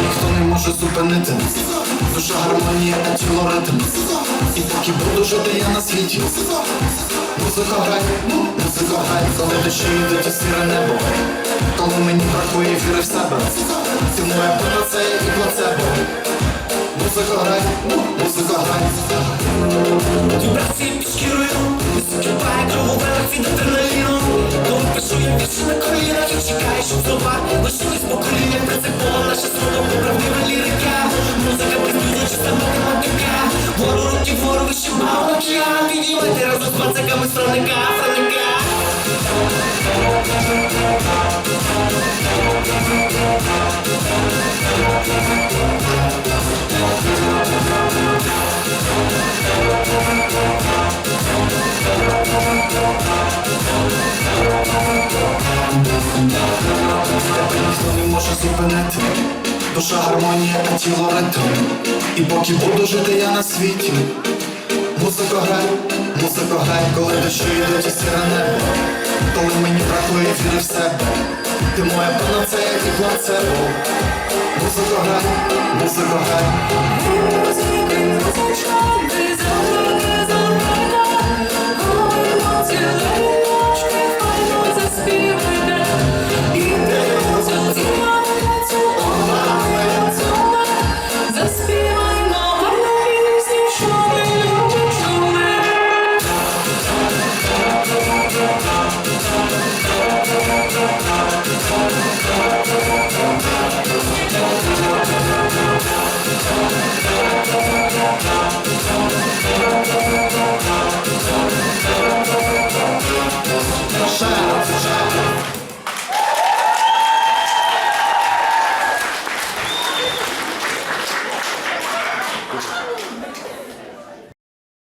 Ніхто не може зупинити нас. Душа гармонія, а тіло ритм. І так і буду жити я на світі. Музика грай, ну, музика грай Коли дощі йдуть у сіре небо Коли мені бракує віри в себе. Цінує панацея і плацебо. Музика грай, ну, музика грай чекаю, щоб зуба лишились покоління Принципово наша слово, правдива лірика. Музика призвідуючи самого матюка вору руки, вору вище мав океан Підіймайте разом з пацаками странника, франика Тебе ніхто не може зупинити. Душа гармонія, а тіло ритм. І поки буду жити я на світі. Музика грай, музика грай, коли дощі йдуть у сіре Коли мені бракує віри в себе. Ти моя панацея і плацебо. Музика грай, музика грай Música